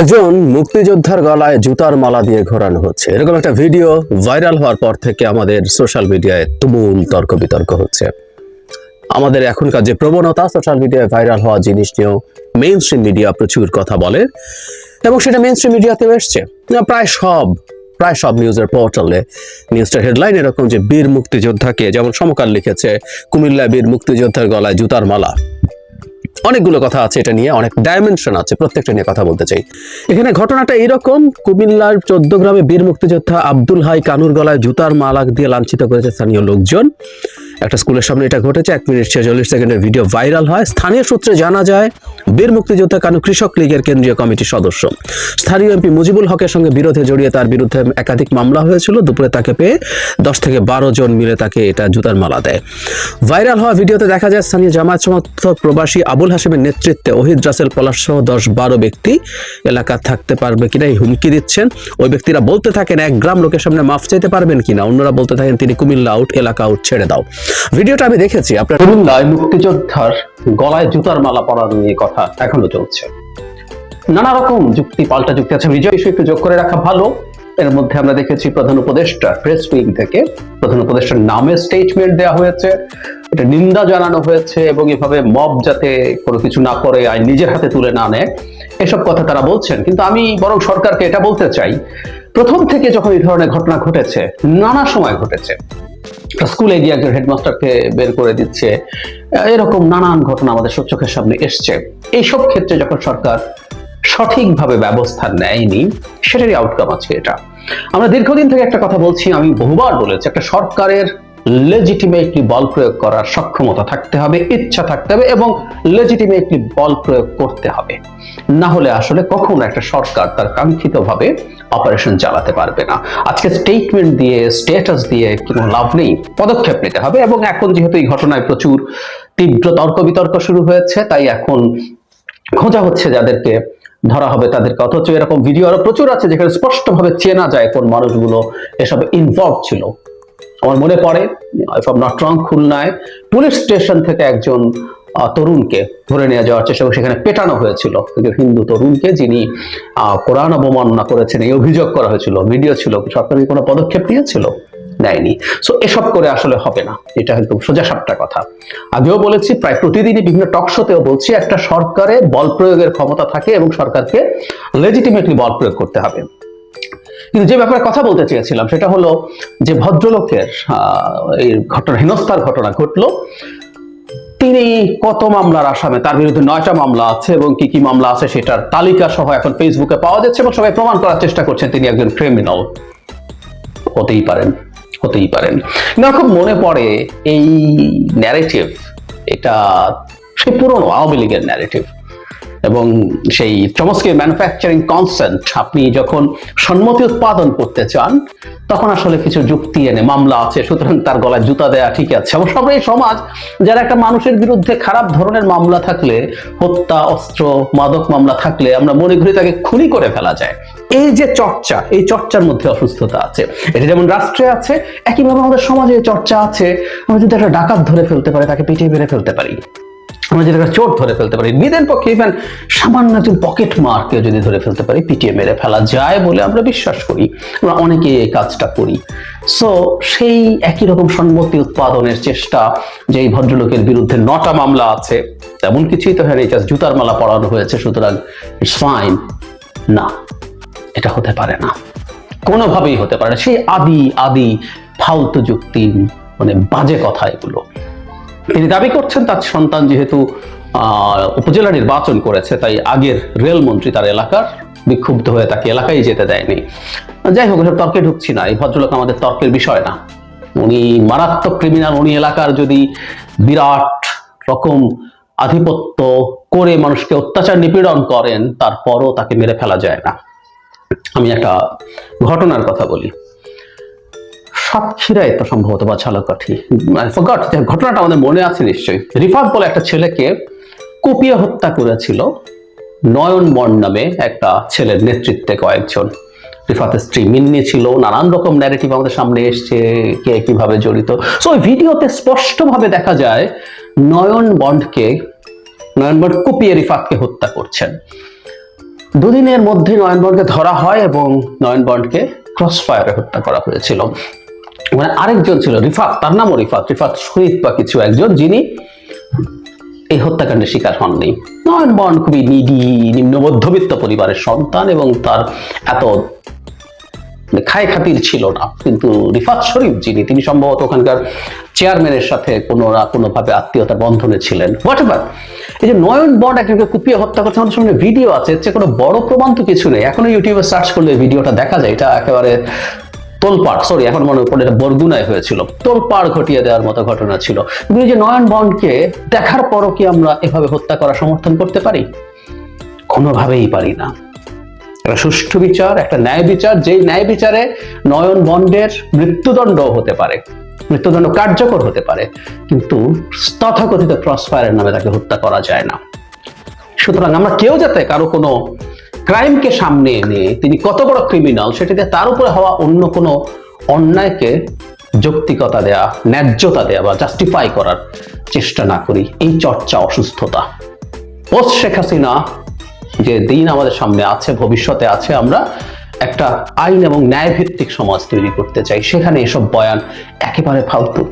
একজন মুক্তিযোদ্ধার গলায় জুতার মালা দিয়ে ঘোরানো হচ্ছে। এরকম একটা ভিডিও ভাইরাল হওয়ার পর থেকে আমাদের সোশ্যাল মিডিয়ায় তুমুল তর্ক বিতর্ক হচ্ছে। আমাদের এখনকার যে প্রবণতা, সোশ্যাল মিডিয়ায় ভাইরাল হওয়া জিনিস নিয়েও মেইন স্ট্রিম মিডিয়া প্রচুর কথা বলে এবং সেটা মেইন স্ট্রিম মিডিয়াতেও এসছে। প্রায় সব প্রায় সব নিউজের পোর্টালে নিউজটার হেডলাইন এরকম যে বীর মুক্তিযোদ্ধাকে, যেমন সমকাল লিখেছে কুমিল্লা বীর মুক্তিযোদ্ধার গলায় জুতার মালা। অনেকগুলো কথা আছে এটা নিয়ে, অনেক ডাইমেনশন আছে, প্রত্যেকটা নিয়ে কথা বলতে চাই। এখানে ঘটনাটা এরকম কুমিল্লার চোদ্দ গ্রামে বীর মুক্তিযোদ্ধা আব্দুল হাই কানুর গলায় জুতার মালাক দিয়ে লাঞ্ছিত করেছে স্থানীয় লোকজন। একটা স্কুলের সামনে এটা ঘটেছে, এক মিনিট ছেচল্লিশ সেকেন্ডের ভিডিও ভাইরাল হয়। স্থানীয় সূত্রে জানা যায়, বীর মুক্তিযোদ্ধা কানু কৃষক লীগের কেন্দ্রীয় কমিটির সদস্য। স্থানীয় এমপি মুজিবুল হকের সঙ্গে বিরোধে জড়িয়ে তার বিরুদ্ধে একাধিক মামলা হয়েছিল। দুপুরে তাকে পেয়ে দশ থেকে বারো জন মিলে তাকে এটা জুতার মালা দেয়। ভাইরাল হওয়া ভিডিওতে দেখা যায়, স্থানীয় জামায়াত সমর্থক প্রবাসী আবুল হাসেমের নেতৃত্বে ওহিদ রাসেল পলাশ সহ দশ বারো ব্যক্তি এলাকা থাকতে পারবে কিনা এই হুমকি দিচ্ছেন। ওই ব্যক্তিরা বলতে থাকেন, এক গ্রাম লোকের সামনে মাফ চাইতে পারবেন কিনা? অন্যরা বলতে থাকেন, তিনি কুমিল্লা আউট এলাকা আউট ছেড়ে দাও। ভিডিওটা আমি দেখেছি, আপনার কুমিল্লায় মুক্তিযোদ্ধার গলায় জুতার মালা পরানো নিয়ে কথা এখনও চলছে। নানা রকম যুক্তি, পাল্টা যুক্তি আছে। বিজয় ইস্যু একটু যোগ করে রাখা ভালো। এর মধ্যে আমরা দেখেছি প্রধান উপদেষ্টা প্রেস উইং থেকে। প্রধান উপদেষ্টার নামে স্টেটমেন্ট দেওয়া হয়েছে। এটা নিন্দা জানানো হয়েছে এবং এভাবে মব যাতে কোনো কিছু না করে আইন নিজের হাতে তুলে না নেয়, এসব কথা তারা বলছেন। কিন্তু আমি বরং সরকারকে এটা বলতে চাই। প্রথম থেকে যখন এই ধরনের ঘটনা ঘটেছে, নানা সময় ঘটেছে। স্কুলে গিয়ে একজন হেডমাস্টারকে বের করে দিচ্ছে। এরকম নানান ঘটনা আমাদের চোখের সামনে এসছে। এইসব ক্ষেত্রে যখন সরকার সঠিকভাবে ব্যবস্থা নেয়নি, সেটারই আউটকাম আছে এটা। আমরা দীর্ঘদিন থেকে একটা কথা বলছি, আমি বহুবার বলেছি, একটা সরকারের লেজিটিমেটলি বল প্রয়োগ করার সক্ষমতা থাকতে হবে, ইচ্ছা থাকতে হবে এবং লেজিটিমেটলি বল প্রয়োগ করতে হবে। না হলে আসলে কখনো একটা সরকার তার কাঙ্ক্ষিতভাবে অপারেশন চালাতে পারবে না। আজকে স্টেটমেন্ট দিয়ে স্ট্যাটাস দিয়ে কোনো লাভ নেই, পদক্ষেপ নিতে হবে এবং এখন যেহেতু এই ঘটনায় প্রচুর তীব্র তর্ক বিতর্ক শুরু হয়েছে, তাই এখন খোঁজা হচ্ছে যাদেরকে, ধরা হবে তাদেরকে। অথচ এরকম ভিডিও আরও প্রচুর আছে যেখানে স্পষ্টভাবে চেনা যায় কোন মানুষগুলো এসব ইনভলভ ছিল। আমার মনে পড়ে ইফ আম খুলনায় পুলিশ স্টেশন থেকে একজন তরুণকে ধরে নিয়ে যাওয়ার চেষ্টা এবং সেখানে পেটানো হয়েছিল। হিন্দু তরুণকে যিনি কোরআন অবমাননা করেছেন, এই অভিযোগ করা হয়েছিল, ভিডিও ছিল, সরকার কোনো পদক্ষেপ নিয়েছিল? নেয়নি। সো এসব করে আসলে হবে না। এটা একদম সোজা সাপটা কথা। আগেও বলেছি, প্রায় প্রতিদিনই বিভিন্ন টক শোতেও বলছি, একটা সরকারে বল প্রয়োগের ক্ষমতা থাকে এবং সরকারকে লেজিটিমেটলি বল প্রয়োগ করতে হবে। কিন্তু যে ব্যাপারে কথা বলতে চেয়েছিলাম সেটা হলো যে ভদ্রলোকের ঘটনা, হেনস্থার ঘটনা ঘটলো। তিনি কত মামলার আসামে, তার বিরুদ্ধে নয়টা মামলা আছে এবং কি কি মামলা আছে সেটার তালিকা সহ এখন ফেসবুকে পাওয়া যাচ্ছে এবং সবাই প্রমাণ করার চেষ্টা করছেন তিনি একজন ক্রিমিনাল হতেই পারেন হতেই পারেন। না, খুব মনে পড়ে এই ন্যারেটিভ এটা সে পুরনো আওয়ামী লীগের ন্যারেটিভ এবং সেই চমস্কে ম্যানুফ্যাকচারিং কনসেন্ট আপনি যখন সম্মতি উৎপাদন করতে চান, তখন আসলে কিছু যুক্তি এনে, মামলা আছে, সুতরাং তার গলায় জুতা দেয়া ঠিক আছে। এবং সব এই সমাজ, যারা একটা মানুষের বিরুদ্ধে খারাপ ধরনের মামলা থাকলে, হত্যা, অস্ত্র, মাদক মামলা থাকলে, আমরা মনে করি তাকে খুনি করে ফেলা যায়। এই যে চর্চা, এই চর্চার মধ্যে অসুস্থতা আছে। এটা যেমন রাষ্ট্রে আছে, একইভাবে আমাদের সমাজে চর্চা আছে। আমরা যদি একটা ডাকাত ধরে ফেলতে পারি, তাকে পিটিয়ে মেরে ফেলতে পারি। আমরা যদি চোর ধরে ফেলতে পারি বিদের পক্ষে ইভেন সামান্য একজন পকেট যদি ধরে ফেলতে পারি মেরে ফেলা যায় বলে আমরা বিশ্বাস করি। আমরা অনেকে এই কাজটা করি। সো সেই একই রকম সম্মতি উৎপাদনের চেষ্টা যে এই ভদ্রলোকের বিরুদ্ধে নটা মামলা আছে, তেমন কিছুই তো হয়নি জুতার মালা পরানো হয়েছে, সুতরাং ইটস ফাইন না, এটা হতে পারে না। কোনোভাবেই হতে পারে সেই আদি আদি, ফালতু যুক্তি মানে বাজে কথা এগুলো। তিনি দাবি করছেন তার সন্তান যেহেতু উপজেলা নির্বাচন করেছে, তাই আগের রেলমন্ত্রী তার এলাকার বিক্ষুব্ধ হয়ে তাকে এলাকায় যেতে দেয়নি। যাই হোক, এসব তর্কে ঢুকছি না, এই ভদ্রলোক আমাদের তর্কের বিষয় না। উনি মারাত্মক ক্রিমিনাল উনি এলাকার যদি বিরাট রকম আধিপত্য করে মানুষকে অত্যাচার নিপীড়ন করেন, তারপরও তাকে মেরে ফেলা যায় না। আমি একটা ঘটনার কথা বলি। সাতক্ষীরায় তো সম্ভবত বা ঝালকাঠি ঘটনাটা আমাদের মনে আছে নিশ্চয়ই। রিফাত বলে একটা ছেলেকে কুপিয়ে হত্যা করেছিল নয়ন মন নামে একটা ছেলের নেতৃত্বে কয়েকজন। রিফাতের স্ত্রী মিন্নি ছিল, নানান রকম ন্যারেটিভ আমাদের সামনে এসছে, কে কীভাবে জড়িত। সো ওই ভিডিওতে স্পষ্টভাবে দেখা যায় নয়ন বন্ডকে নয়ন বন্ড কুপিয়ে রিফাতকে হত্যা করছেন। দুদিনের মধ্যে নয়ন বন্ডকে ধরা হয় এবং নয়নবনকে ক্রস ফায়ারে হত্যা করা হয়েছিল। মানে আরেকজন ছিল, রিফাত, তার নামও রিফাত রিফাত শহীদ বা কিছু একজন যিনি এই হত্যাকাণ্ডের শিকার হননি। নয়নবন খুবই নিডি নিম্ন মধ্যবিত্ত পরিবারের সন্তান এবং তার এত মানে খায় খাতির ছিল না। কিন্তু রিফাত শরীফ যিনি, তিনি সম্ভবত ওখানকার চেয়ারম্যানের সাথে কোনো না কোনোভাবে আত্মীয়তার বন্ধনে ছিলেন। হোয়াট এভার এই যে নয়ন বন্ড একজনকে কুপিয়ে হত্যা করছে, আমাদের সামনে ভিডিও আছে, এর চেয়ে কোনো বড় প্রমাণ তো কিছু নেই। এখনও ইউটিউবে সার্চ করলে ভিডিওটা দেখা যায়, এটা একেবারে তোলপাড় সরি এখন মনে পড়ে এটা বরগুনায় হয়েছিল। তোলপাড় ঘটিয়ে দেওয়ার মতো ঘটনা ছিল। কিন্তু যে নয়ন বন্ডকে দেখার পরও কি আমরা এভাবে হত্যা করা সমর্থন করতে পারি? কোনোভাবেই পারি না। একটা সুষ্ঠু বিচার, একটা ন্যায় বিচার, যেই ন্যায় বিচারে নয়ন বন্ডের মৃত্যুদণ্ড হতে পারে। মৃত্যুদণ্ড কার্যকর হতে পারে। কিন্তু তথাকথিত ক্রস ফায়ারের নামে তাকে হত্যা করা যায় না। সুতরাং আমরা কেউ যাতে কারও কোনো ক্রাইমকে সামনে এনে তিনি কত বড় ক্রিমিনাল সেটিতে তার উপরে হওয়া অন্য কোনো অন্যায়কে যৌক্তিকতা দেয়া, ন্যায্যতা দেয়া বা জাস্টিফাই করার চেষ্টা না করি। এই চর্চা অসুস্থতা। পোস্ট শেখ হাসিনা যে দিন আমাদের সামনে আছে, ভবিষ্যতে আছে, আমরা একটা আইন এবং ন্যায় ভিত্তিক সমাজ তৈরি করতে চাই। সেখানে এসব বয়ান একেবারে ফালতু।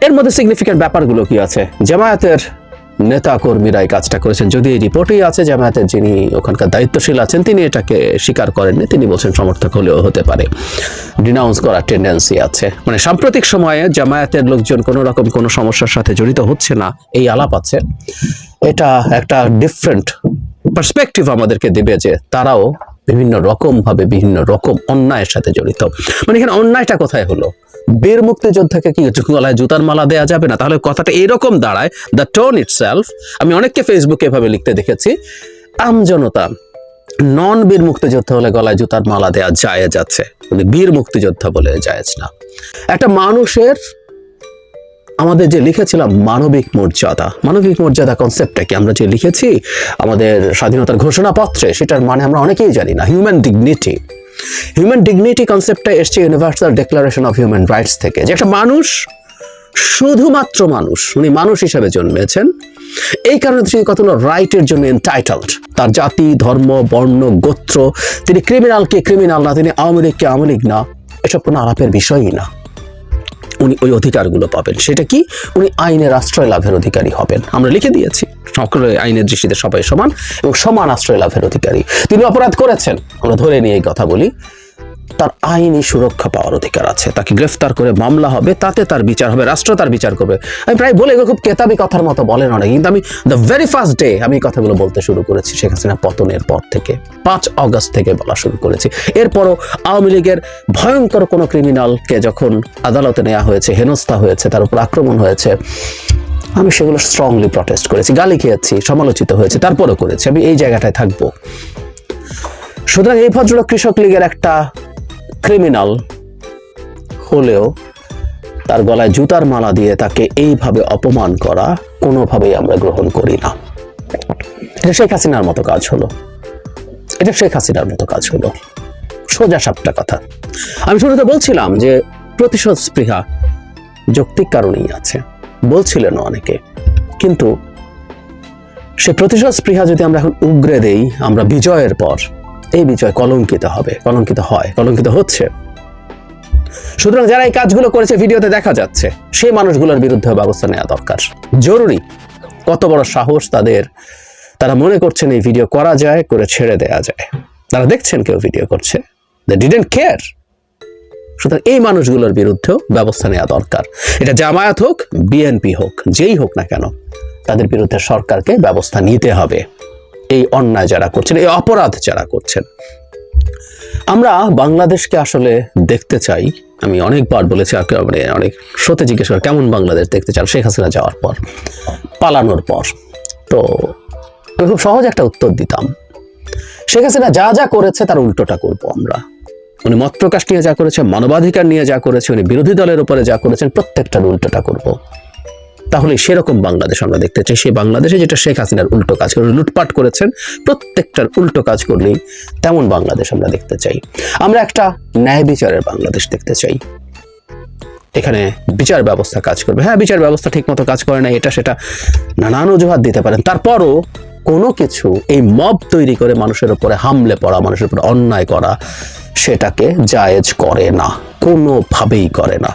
এর মধ্যে সিগনিফিক্যান্ট ব্যাপারগুলো কি আছে? জামায়াতের নেতা কর্মীরা এই কাজটা করেছেন। যদি এই রিপোর্টেই আছে জামায়াতের যিনি ওখানকার দায়িত্বশীল আছেন, তিনি এটাকে স্বীকার করেননি, তিনি বলছেন সমর্থক হলেও হতে পারে। ডিনাউন্স করার টেন্ডেন্সি আছে। মানে সাম্প্রতিক সময়ে জামায়াতের লোকজন কোনো রকম কোনো সমস্যার সাথে জড়িত হচ্ছে না, এই আলাপ আছে। এটা একটা ডিফারেন্ট পার্সপেক্টিভ আমাদেরকে দেবে যে তারাও বিভিন্ন রকম ভাবে বিভিন্ন রকম অন্যায়ের সাথে জড়িত। মানে এখানে অন্যায়টা কোথায় হলো? বীর মুক্তিযোদ্ধাকে কি গলায় জুতার মালা দেয়া যাবে না? তাহলে কথাটা এরকম দাঁড়ায় দ্য টোন ইটসেলফ আমি অনেককে ফেসবুকে এভাবে লিখতে দেখেছি আমজনতা নন বীর মুক্তিযোদ্ধা হলে গলায় জুতার মালা দেয়া যায় যাচ্ছে। কিন্তু বীর মুক্তিযোদ্ধা বলে জায়েজ না। একটা মানুষের আমাদের যে লিখেছিলাম মানবিক মর্যাদা মানবিক মর্যাদা কনসেপ্টটা কি? আমরা যে লিখেছি আমাদের স্বাধীনতার ঘোষণাপত্রে, সেটার মানে আমরা অনেকেই জানি না হিউম্যান ডিগনিটি হিউম্যান ডিগনিটি কনসেপ্টটা এসছে universal declaration of human rights থেকে, যে একটা মানুষ শুধুমাত্র মানুষ, উনি মানুষ হিসাবে জন্মেছেন। এই কারণে তিনি কতগুলো রাইটের জন্য এনটাইটেলড তার জাতি, ধর্ম, বর্ণ, গোত্র, তিনি ক্রিমিনালকে ক্রিমিনাল না, তিনি আওয়ামী লীগকে আওয়ামী লীগ না, এসব কোনো আলাপের বিষয়ই না। উনি ওই অধিকারগুলো পাবেন। সেটা কি? উনি আইনের আশ্রয় লাভের অধিকারী হবেন। আমরা লিখে দিয়েছি। সকলে আইনের দৃষ্টিতে সবাই সমান এবং সমান আশ্রয় লাভের অধিকারী। তিনি অপরাধ করেছেন। আমরা ধরে নিয়ে এই কথা বলি। তার আইনি সুরক্ষা পাওয়ার অধিকার আছে। তাকে গ্রেফতার করে মামলা হবে, তাতে তার বিচার হবে, রাষ্ট্র তার বিচার করবে। আমি প্রায় বলে খুব কেতাবি কথার মতো বলেন অনেক, কিন্তু আমি দ্য ভেরি ফার্স্ট ডে আমি কথাগুলো বলতে শুরু করেছি শেখ হাসিনা পতনের পর থেকে। পাঁচ অগস্ট থেকে বলা শুরু করেছি। এরপরও আওয়ামী লীগের ভয়ঙ্কর কোনো ক্রিমিনালকে যখন আদালতে নেওয়া হয়েছে, হেনস্থা হয়েছে, তার উপর আক্রমণ হয়েছে, আমি সেগুলো স্ট্রংলি প্রটেস্ট করেছি। গালি খেয়েছি, সমালোচিত হয়েছে, তারপরেও করেছি। আমি এই জায়গাটায় থাকব। সুতরাং এই ভদ্রলোক কৃষক লীগের একটা ক্রিমিনাল হলেও তার গলায় জুতার মালা দিয়ে তাকে এইভাবে অপমান করা কোনোভাবেই আমরা গ্রহণ করি না। এটা শেখ হাসিনার মতো কাজ হলো। এটা শেখ হাসিনার মতো কাজ হলো। সোজা সাপটা কথা। আমি শুরুতে বলছিলাম যে প্রতিশোধ স্পৃহা যৌক্তিক কারণেই আছে। বলছিলেন অনেকে। কিন্তু সে প্রতিশোধ স্পৃহা যদি আমরা এখন উগরে দেই, আমরা বিজয়ের পর এই বিজয় কলঙ্কিত হবে, কলঙ্কিত হয়, কলঙ্কিত হচ্ছে। সুতরাং যারা এই কাজগুলো করেছে, ভিডিওতে দেখা যাচ্ছে, সেই মানুষগুলোর বিরুদ্ধে ব্যবস্থা নেওয়া দরকার। জরুরি। কত বড় সাহস তাদের, তারা মনে করছেন এই ভিডিও করা যায়, করে ছেড়ে দেয়া যায়। তারা দেখছেন কেউ ভিডিও করছে। দে ডিডেন্ট কেয়ার সুতরাং এই মানুষগুলোর বিরুদ্ধেও ব্যবস্থা নেওয়া দরকার। এটা জামায়াত হোক, বিএনপি হোক, যেই হোক না কেন, তাদের বিরুদ্ধে সরকারকে ব্যবস্থা নিতে হবে। এই অন্যায় যারা করছেন, এই অপরাধ যারা করছেন। আমরা বাংলাদেশকে আসলে দেখতে চাই। আমি অনেকবার বলেছি মানে অনেক শ্রোতে জিজ্ঞেস করে, কেমন বাংলাদেশ দেখতে চান? শেখ হাসিনা যাওয়ার পর, পালানোর পর। তো আমি খুব সহজ একটা উত্তর দিতাম। শেখ হাসিনা যা যা করেছে, তার উল্টোটা করব আমরা। উনি মত প্রকাশ নিয়ে যা করেছে, মানবাধিকার নিয়ে যা করেছে, উনি বিরোধী দলের উপরে যা করেছেন, প্রত্যেকটার উল্টোটা করব। তাহলে সেরকম বাংলাদেশ আমরা দেখতে চাই। সেই বাংলাদেশে যেটা শেখ হাসিনার উল্টো কাজ করে, লুটপাট করেছেন, প্রত্যেকটার উল্টো কাজ করলেই তেমন বাংলাদেশ আমরা দেখতে চাই। আমরা একটা ন্যায় বিচারের বাংলাদেশ দেখতে চাই। এখানে বিচার ব্যবস্থা কাজ করবে। হ্যাঁ বিচার ব্যবস্থা ঠিক মতো কাজ করে না এটা সেটা নানান অজুহাত দিতে পারেন। তারপরও কোনো কিছু এই মব তৈরি করে মানুষের উপরে, হামলে পড়া মানুষের উপরে অন্যায় করা, সেটাকে জায়েজ করে না, কোনোভাবেই করে না।